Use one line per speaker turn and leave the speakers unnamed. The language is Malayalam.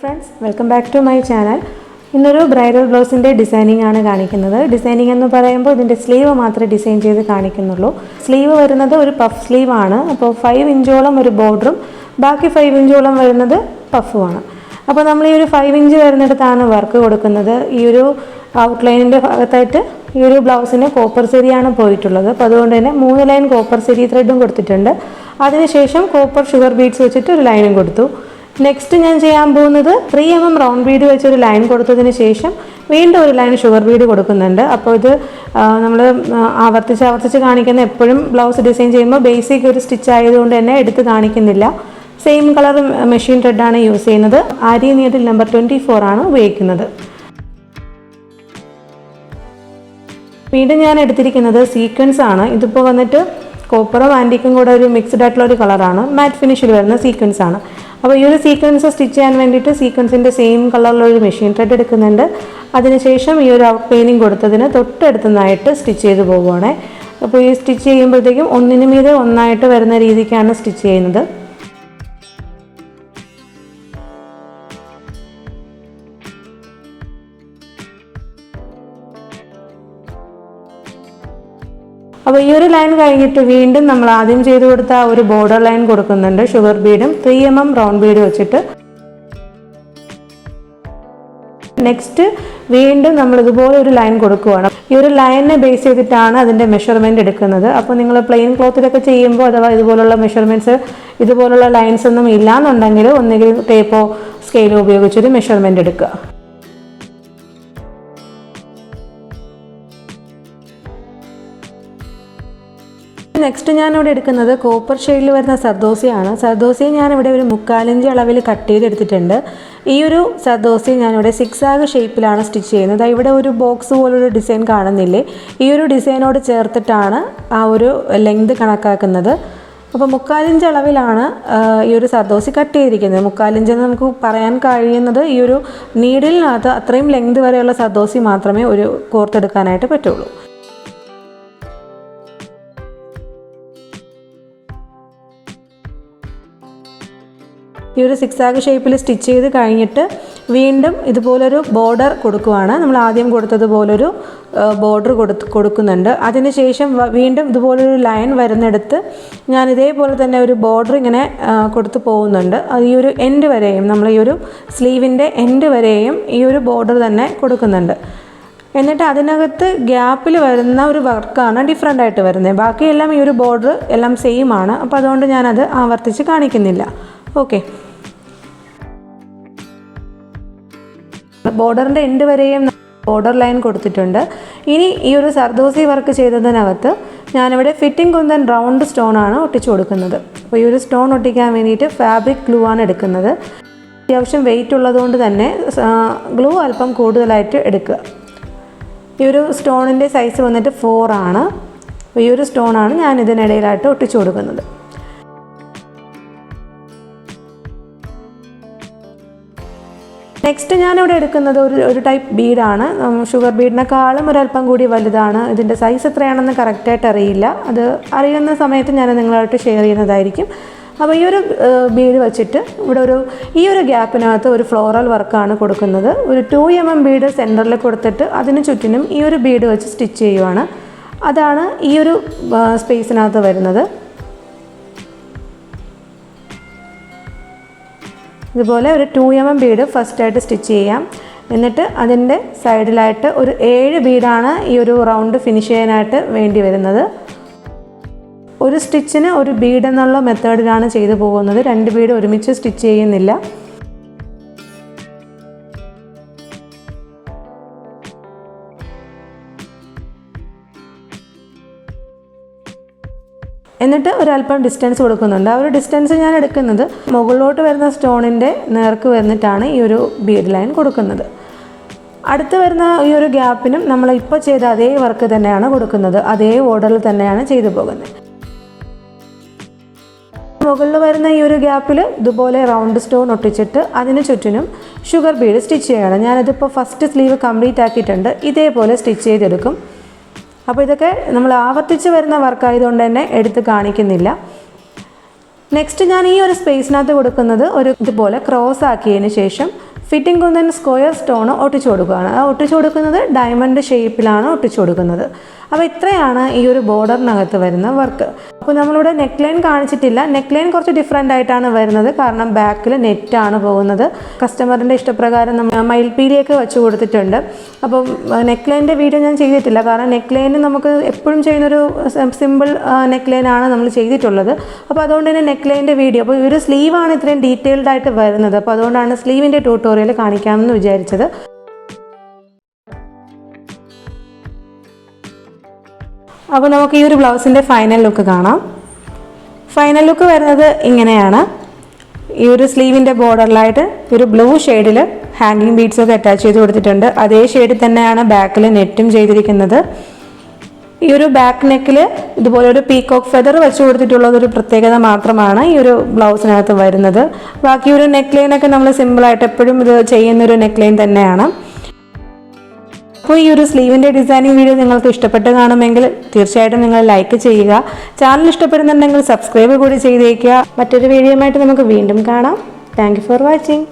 Friends welcome back to my channel ഇന്നൊരു ബ്രൈഡൽ ബ്ലൗസിന്റെ ഡിസൈനിങ് ആണ് കാണിക്കുന്നത്. ഡിസൈനിങ് എന്ന് പറയുമ്പോൾ ഇതിന്റെ സ്ലീവ് മാത്രമേ ഡിസൈൻ ചെയ്ത് കാണിക്കുന്നുള്ളൂ. സ്ലീവ് വരുന്നത് ഒരു പഫ് സ്ലീവ് ആണ്. അപ്പോൾ ഫൈവ് ഇഞ്ചോളം ഒരു ബോർഡറും ബാക്കി ഫൈവ് ഇഞ്ചോളം വരുന്നത് പഫുമാണ് അപ്പോൾ നമ്മൾ ഈ ഒരു ഫൈവ് ഇഞ്ച് വരുന്നിടത്താണ് വർക്ക് കൊടുക്കുന്നത്. ഈ ഒരു ഔട്ട്ലൈനിന്റെ ഭാഗത്തായിട്ട് ഈ ഒരു ബ്ലൗസിന് കോപ്പർ സെരിയാണ് പോയിട്ടുള്ളത്. അപ്പോൾ അതുകൊണ്ട് തന്നെ മൂന്ന് ലൈൻ കോപ്പർ സെരി ത്രെഡും കൊടുത്തിട്ടുണ്ട്. അതിനുശേഷം കോപ്പർ ഷുഗർ ബീഡ്സ് വെച്ചിട്ട് ഒരു ലൈനും കൊടുത്തു. നെക്സ്റ്റ് ഞാൻ ചെയ്യാൻ പോകുന്നത് three M M round bead വെച്ച് ഒരു ലൈൻ കൊടുത്തതിന് ശേഷം വീണ്ടും ഒരു ലൈൻ ഷുഗർ ബീഡ് കൊടുക്കുന്നുണ്ട്. അപ്പോൾ ഇത് നമ്മൾ ആവർത്തിച്ച് ആവർത്തിച്ച് കാണിക്കുന്ന എപ്പോഴും ബ്ലൗസ് ഡിസൈൻ ചെയ്യുമ്പോൾ ബേസിക് ഒരു സ്റ്റിച്ച് ആയതുകൊണ്ട് തന്നെ എടുത്ത് കാണിക്കുന്നില്ല. സെയിം കളർ മെഷീൻ റെഡാണ് യൂസ് ചെയ്യുന്നത്. Aari needle number twenty four ആണ് ഉപയോഗിക്കുന്നത്. വീണ്ടും ഞാൻ എടുത്തിരിക്കുന്നത് സീക്വൻസ് ആണ്. ഇതിപ്പോൾ വന്നിട്ട് കോപ്പറും ആന്റിക്കും കൂടെ ഒരു മിക്സ്ഡ് ആയിട്ടുള്ള ഒരു കളറാണ് മാറ്റ് ഫിനിഷിൽ വരുന്ന സീക്വൻസ് ആണ്. അപ്പോൾ ഈ ഒരു സീക്വൻസ് സ്റ്റിച്ച് ചെയ്യാൻ വേണ്ടിയിട്ട് സീക്വൻസിന്റെ സെയിം കളറിലൊരു മെഷീൻ ത്രെഡ് എടുക്കുന്നുണ്ട്. അതിനുശേഷം ഈ ഒരു ഔട്ട് പെയിനിങ് കൊടുത്തതിന് തൊട്ടടുത്തുനിന്നായിട്ട് സ്റ്റിച്ച് ചെയ്ത് പോവുകയാണേ അപ്പോൾ ഈ സ്റ്റിച്ച് ചെയ്യുമ്പോഴത്തേക്കും ഒന്നിനു മീതെ ഒന്നായിട്ട് വരുന്ന രീതിക്കാണ് സ്റ്റിച്ച് ചെയ്യുന്നത്. അപ്പോൾ ഈ ഒരു ലൈൻ കഴിഞ്ഞിട്ട് വീണ്ടും നമ്മൾ ആദ്യം ചെയ്തു കൊടുത്ത ആ ഒരു ബോർഡർ ലൈൻ കൊടുക്കുന്നുണ്ട്. Sugar ബീഡും three M M round bead വെച്ചിട്ട്. നെക്സ്റ്റ് വീണ്ടും നമ്മൾ ഇതുപോലെ ഒരു ലൈൻ കൊടുക്കുവാണ്. ഈ ഒരു ലൈനിനെ ബേസ് ചെയ്തിട്ടാണ് അതിന്റെ മെഷർമെന്റ് എടുക്കുന്നത്. അപ്പോൾ നിങ്ങൾ പ്ലെയിൻ ക്ലോത്തിലൊക്കെ ചെയ്യുമ്പോൾ അഥവാ ഇതുപോലുള്ള മെഷർമെന്റ്സ് ഇതുപോലുള്ള ലൈൻസ് ഒന്നും ഇല്ലാന്നുണ്ടെങ്കിൽ ഒന്നുകിൽ ടേപ്പോ സ്കെയിലോ ഉപയോഗിച്ചൊരു മെഷർമെന്റ് എടുക്കുക. നെക്സ്റ്റ് ഞാനിവിടെ എടുക്കുന്നത് കോപ്പർ ഷെയ്ഡിൽ വരുന്ന സർദോസിയാണ് സർദോസിയെ ഞാനിവിടെ ഒരു മുക്കാലിഞ്ച് അളവിൽ കട്ട് ചെയ്തെടുത്തിട്ടുണ്ട്. ഈ ഒരു സർദോസി ഞാനിവിടെ സിക്സ് ആഗ് ഷേപ്പിലാണ് സ്റ്റിച്ച് ചെയ്യുന്നത്. ഇവിടെ ഒരു ബോക്സ് പോലൊരു ഡിസൈൻ കാണുന്നില്ലേ? ഈ ഒരു ഡിസൈനോട് ചേർത്തിട്ടാണ് ആ ഒരു ലെങ്ത് കണക്കാക്കുന്നത്. അപ്പോൾ മുക്കാലിഞ്ച് അളവിലാണ് ഈ ഒരു സർദോസി കട്ട് ചെയ്തിരിക്കുന്നത്. മുക്കാലിഞ്ച് എന്ന് നമുക്ക് പറയാൻ കഴിയുന്നത് ഈ ഒരു നീഡിലിനകത്ത് അത്രയും ലെങ്ത് വരെയുള്ള സർദോസി മാത്രമേ ഒരു കോർത്തെടുക്കാനായിട്ട് പറ്റുള്ളൂ. ഈ ഒരു സിക്സ് ആഗ് ഷേപ്പിൽ സ്റ്റിച്ച് ചെയ്ത് കഴിഞ്ഞിട്ട് വീണ്ടും ഇതുപോലൊരു ബോർഡർ കൊടുക്കുവാണ്. നമ്മൾ ആദ്യം കൊടുത്തതുപോലൊരു ബോർഡർ കൊടുത്ത് കൊടുക്കുന്നുണ്ട്. അതിനുശേഷം വീണ്ടും ഇതുപോലൊരു ലൈൻ വരുന്നിടത്ത് ഞാൻ ഇതേപോലെ തന്നെ ഒരു ബോർഡർ ഇങ്ങനെ കൊടുത്ത് പോകുന്നുണ്ട്. ഈ ഒരു എൻഡ് വരെയും നമ്മൾ ഈ ഒരു സ്ലീവിന്റെ എൻഡ് വരെയും ഈ ഒരു ബോർഡർ തന്നെ കൊടുക്കുന്നുണ്ട്. എന്നിട്ട് അതിനകത്ത് ഗ്യാപ്പിൽ വരുന്ന ഒരു വർക്കാണ് ഡിഫറെന്റ് ആയിട്ട് വരുന്നത്. ബാക്കിയെല്ലാം ഈ ഒരു ബോർഡർ എല്ലാം സെയിം ആണ്. അപ്പോൾ അതുകൊണ്ട് ഞാനത് ആവർത്തിച്ച് കാണിക്കുന്നില്ല. ഓക്കെ ബോർഡറിന്റെ എൻഡ് വരെയും ബോർഡർ ലൈൻ കൊടുത്തിട്ടുണ്ട്. ഇനി ഈ ഒരു സർദോസി വർക്ക് ചെയ്തതിനകത്ത് ഞാനിവിടെ ഫിറ്റിംഗ് കുന്തൻ റൗണ്ട് സ്റ്റോൺ ആണ് ഒട്ടിച്ചു കൊടുക്കുന്നത്. അപ്പോൾ ഈ ഒരു സ്റ്റോൺ ഒട്ടിക്കാൻ വേണ്ടിയിട്ട് ഫാബ്രിക് ഗ്ലൂ ആണ് എടുക്കുന്നത്. അത്യാവശ്യം വെയിറ്റ് ഉള്ളതുകൊണ്ട് തന്നെ ഗ്ലൂ അല്പം കൂടുതലായിട്ട് എടുക്കുക. ഈ ഒരു സ്റ്റോണിന്റെ സൈസ് വന്നിട്ട് അപ്പോൾ ഈ ഒരു സ്റ്റോണാണ് ഞാൻ ഇതിനിടയിലായിട്ട് ഒട്ടിച്ചു കൊടുക്കുന്നത്. നെക്സ്റ്റ് ഞാനിവിടെ എടുക്കുന്നത് ഒരു ഒരു ടൈപ്പ് ബീഡാണ് ഷുഗർ ബീഡിനെക്കാളും ഒരല്പം കൂടി വലുതാണ്. ഇതിന്റെ സൈസ് എത്രയാണെന്ന് കറക്റ്റായിട്ട് അറിയില്ല. അത് അറിയുന്ന സമയത്ത് ഞാൻ നിങ്ങളായിട്ട് ഷെയർ ചെയ്യുന്നതായിരിക്കും. അപ്പോൾ ഈ ഒരു ബീഡ് വെച്ചിട്ട് ഇവിടെ ഒരു ഈ ഒരു ഗ്യാപ്പിനകത്ത് ഒരു ഫ്ലോറൽ വർക്കാണ് കൊടുക്കുന്നത്. ഒരു ടു എം എം ബീഡ് സെന്ററിൽ കൊടുത്തിട്ട് അതിന് ചുറ്റിനും ഈ ഒരു ബീഡ് വെച്ച് സ്റ്റിച്ച് ചെയ്യുവാണ്. അതാണ് ഈ ഒരു സ്പേസിനകത്ത് വരുന്നത്. ഇതുപോലെ ഒരു ടു എം എം ബീഡ് ഫസ്റ്റായിട്ട് സ്റ്റിച്ച് ചെയ്യാം. എന്നിട്ട് അതിന്റെ സൈഡിലായിട്ട് ഒരു ഏഴ് ബീഡാണ് ഈ ഒരു റൗണ്ട് ഫിനിഷ് ചെയ്യാനായിട്ട് വേണ്ടി വരുന്നത്. ഒരു സ്റ്റിച്ചിന് ഒരു ബീഡ് എന്നുള്ള മെത്തേഡിലാണ് ചെയ്തു പോകുന്നത്. രണ്ട് ബീഡ് ഒരുമിച്ച് സ്റ്റിച്ച് ചെയ്യുന്നില്ല. എന്നിട്ട് ഒരല്പം ഡിസ്റ്റൻസ് കൊടുക്കുന്നുണ്ട്. ആ ഒരു ഡിസ്റ്റൻസ് ഞാൻ എടുക്കുന്നത് മുകളിലോട്ട് വരുന്ന സ്റ്റോണിന്റെ നേർക്ക് വന്നിട്ടാണ് ഈ ഒരു ബീഡ് ലൈൻ കൊടുക്കുന്നത്. അടുത്ത് വരുന്ന ഈ ഒരു ഗ്യാപ്പിനും നമ്മൾ ഇപ്പോൾ ചെയ്ത അതേ വർക്ക് തന്നെയാണ് കൊടുക്കുന്നത്. അതേ ഓർഡറിൽ തന്നെയാണ് ചെയ്തു പോകുന്നത്. മുകളിൽ വരുന്ന ഈ ഒരു ഗ്യാപ്പിൽ ഇതുപോലെ റൗണ്ട് സ്റ്റോൺ ഒട്ടിച്ചിട്ട് അതിന് ചുറ്റിനും ഷുഗർ ബീഡ് സ്റ്റിച്ച് ചെയ്യണം. ഞാനിതിപ്പോൾ ഫസ്റ്റ് സ്ലീവ് കംപ്ലീറ്റ് ആക്കിയിട്ടുണ്ട്. ഇതേപോലെ സ്റ്റിച്ച് ചെയ്തെടുക്കും. അപ്പോൾ ഇതൊക്കെ നമ്മൾ ആവർത്തിച്ച് വരുന്ന വർക്കായതുകൊണ്ട് തന്നെ എടുത്ത് കാണിക്കുന്നില്ല. നെക്സ്റ്റ് ഞാൻ ഈ ഒരു സ്പേസിനകത്ത് കൊടുക്കുന്നത് ഒരു ഇതുപോലെ ക്രോസ് ആക്കിയതിന് ശേഷം ഫിറ്റിംഗ് കുന്നൻ സ്ക്വയർ സ്റ്റോൺ ഒട്ടിച്ചു കൊടുക്കുകയാണ്. ആ ഒട്ടിച്ചു കൊടുക്കുന്നത് ഡയമണ്ട് ഷേപ്പിലാണ് ഒട്ടിച്ചു കൊടുക്കുന്നത്. അപ്പോൾ ഇത്രയാണ് ഈ ഒരു ബോർഡറിനകത്ത് വരുന്ന വർക്ക് അപ്പോൾ നമ്മളിവിടെ നെക്ക് ലൈൻ കാണിച്ചിട്ടില്ല. നെക്ക് ലൈൻ കുറച്ച് ഡിഫറെന്റ് ആയിട്ടാണ് വരുന്നത്. കാരണം ബാക്കിൽ നെറ്റാണ് പോകുന്നത്. കസ്റ്റമറിന്റെ ഇഷ്ടപ്രകാരം നമ്മൾ മയിൽപ്പീലിയൊക്കെ വെച്ച് കൊടുത്തിട്ടുണ്ട്. അപ്പോൾ നെക്ക് ലൈന്റെ വീഡിയോ ഞാൻ ചെയ്തിട്ടില്ല. കാരണം നെക്ക് ലൈന് നമുക്ക് എപ്പോഴും ചെയ്യുന്നൊരു സിമ്പിൾ നെക്ക് ലൈനാണ് നമ്മൾ ചെയ്തിട്ടുള്ളത്. അപ്പോൾ അതുകൊണ്ട് തന്നെ നെക്ക് ലൈന്റെ വീഡിയോ. അപ്പോൾ ഒരു സ്ലീവാണ് ഇത്രയും ഡീറ്റെയിൽഡ് ആയിട്ട് വരുന്നത്. അപ്പോൾ അതുകൊണ്ടാണ് സ്ലീവിന്റെ ട്യൂട്ടോറിയൽ കാണിക്കാമെന്ന് വിചാരിച്ചത്. അപ്പോൾ നമുക്ക് ഈ ഒരു ബ്ലൗസിന്റെ ഫൈനൽ ലുക്ക് കാണാം. ഫൈനൽ ലുക്ക് വരുന്നത് ഇങ്ങനെയാണ്. ഈ ഒരു സ്ലീവിന്റെ ബോർഡറിലായിട്ട് ഒരു ബ്ലൂ ഷെയ്ഡിൽ ഹാങ്ങിങ് ബീഡ്സൊക്കെ അറ്റാച്ച് ചെയ്ത് കൊടുത്തിട്ടുണ്ട്. അതേ ഷെയ്ഡിൽ തന്നെയാണ് ബാക്കിൽ നെറ്റും ചെയ്തിരിക്കുന്നത്. ഈ ഒരു ബാക്ക് നെക്കിൽ ഇതുപോലെ ഒരു പീകോക്ക് ഫെദർ വെച്ച് കൊടുത്തിട്ടുള്ളത് ഒരു പ്രത്യേകത മാത്രമാണ് ഈ ഒരു ബ്ലൗസിനകത്ത് വരുന്നത്. ബാക്കി ഒരു നെക്ക് ലൈനൊക്കെ നമ്മൾ സിമ്പിളായിട്ട് എപ്പോഴും ഇത് ചെയ്യുന്ന ഒരു നെക്ക് ലൈൻ തന്നെയാണ്. അപ്പോൾ ഈ ഒരു സ്ലീവിന്റെ ഡിസൈനിങ് വീഡിയോ നിങ്ങൾക്ക് ഇഷ്ടപ്പെട്ട് കാണുമെങ്കിൽ തീർച്ചയായിട്ടും നിങ്ങൾ ലൈക്ക് ചെയ്യുക. ചാനൽ ഇഷ്ടപ്പെടുന്നുണ്ടെങ്കിൽ സബ്സ്ക്രൈബ് കൂടി ചെയ്തേക്കുക. മറ്റൊരു വീഡിയോയുമായിട്ട് നമുക്ക് വീണ്ടും കാണാം. Thank for watching